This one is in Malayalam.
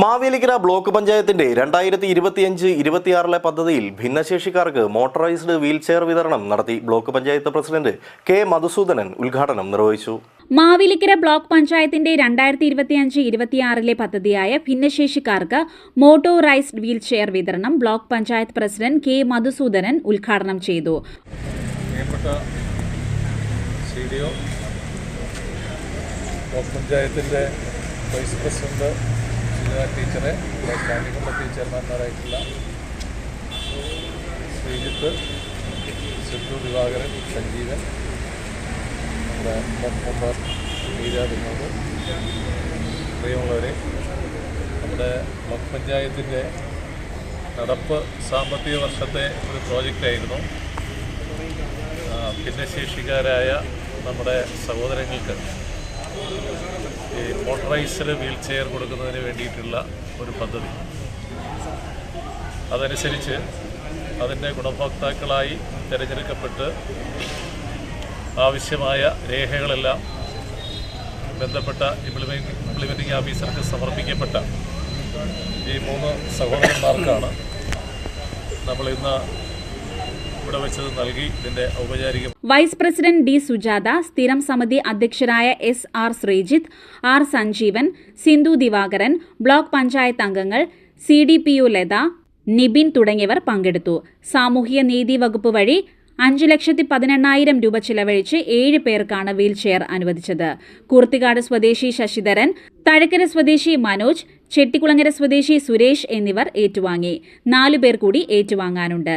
മാവേലിക്കര ബ്ലോക്ക് പഞ്ചായത്തിന്റെ രണ്ടായിരത്തി ഇരുപത്തിയഞ്ച് ഇരുപത്തിയാറിലെ പദ്ധതിയിൽ ഭിന്നശേഷിക്കാർക്ക് മോട്ടോറൈസ്ഡ് വീൽചെയർ വിതരണം നടത്തി block panchayat president K Madhusoodanan ഉദ്ഘാടനം നിർവഹിച്ചു. മാവേലിക്കര ബ്ലോക്ക് പഞ്ചായത്തിന്റെ രണ്ടായിരത്തി ഇരുപത്തിയഞ്ച് ഇരുപത്തിയാറിലെ പദ്ധതിയായ ഭിന്നശേഷിക്കാർക്ക് മോട്ടോറൈസ്ഡ് വീൽചെയർ വിതരണം block panchayat president K Madhusoodanan ഉദ്ഘാടനം ചെയ്തു. ബ്ലോക്ക് പഞ്ചായത്തിന്റെ വൈസ് പ്രസിഡന്റ് സുനിത ടീച്ചറെ. കമ്മിറ്റി ചെയർമാൻമാരായിട്ടുള്ള ശ്രീജിത്ത് സിദ്ധു ദിവാകരൻ സഞ്ജീവൻ നമ്മുടെ മുമ്പ് മീര വിനോദ് പ്രിയമുള്ളവരെ നമ്മുടെ ബ്ലോക്ക് പഞ്ചായത്തിന്റെ നടപ്പ് സാമ്പത്തിക വർഷത്തെ ഒരു പ്രോജക്റ്റായിരുന്നു ഭിന്നശേഷിക്കാരായ നമ്മുടെ സഹോദരങ്ങൾക്ക് ഈ മോട്ടറൈസ്ഡ് വീൽ ചെയർ കൊടുക്കുന്നതിന് വേണ്ടിയിട്ടുള്ള ഒരു പദ്ധതി. അതനുസരിച്ച് അതിന്റെ ഗുണഭോക്താക്കളായി തിരഞ്ഞെടുക്കപ്പെട്ട് ആവശ്യമായ രേഖകളെല്ലാം ബന്ധപ്പെട്ട ഇംപ്ലിമെന്റ് ഇംപ്ലിമെന്റിംഗ് ഓഫീസർക്ക് സമർപ്പിക്കപ്പെട്ട ഈ മൂന്ന് സഹോദരന്മാർക്കാണ് നമ്മൾ ഇന്ന് നൽകി ഔപചാരിക വൈസ് പ്രസിഡന്റ് ഡി സുജാത സ്ഥിരം സമിതി അധ്യക്ഷരായ S R Sreejith R Sanjeevan Sindhu Divakaran block panchayat അംഗങ്ങൾ C D P U Latha Nibin തുടങ്ങിയവർ പങ്കെടുത്തു. സാമൂഹ്യ നീതി വകുപ്പ് വഴി അഞ്ച് ലക്ഷത്തി പതിനെണ്ണായിരം രൂപ ചിലവഴിച്ച് ഏഴ് പേർക്കാണ് വീൽചെയർ അനുവദിച്ചത്. കൂർത്തിക്കാട് സ്വദേശി ശശിധരൻ തഴക്കര സ്വദേശി മനോജ് ചെട്ടിക്കുളങ്ങര സ്വദേശി സുരേഷ് എന്നിവർ ഏറ്റുവാങ്ങി. നാലു പേർ കൂടി ഏറ്റുവാങ്ങാനുണ്ട്.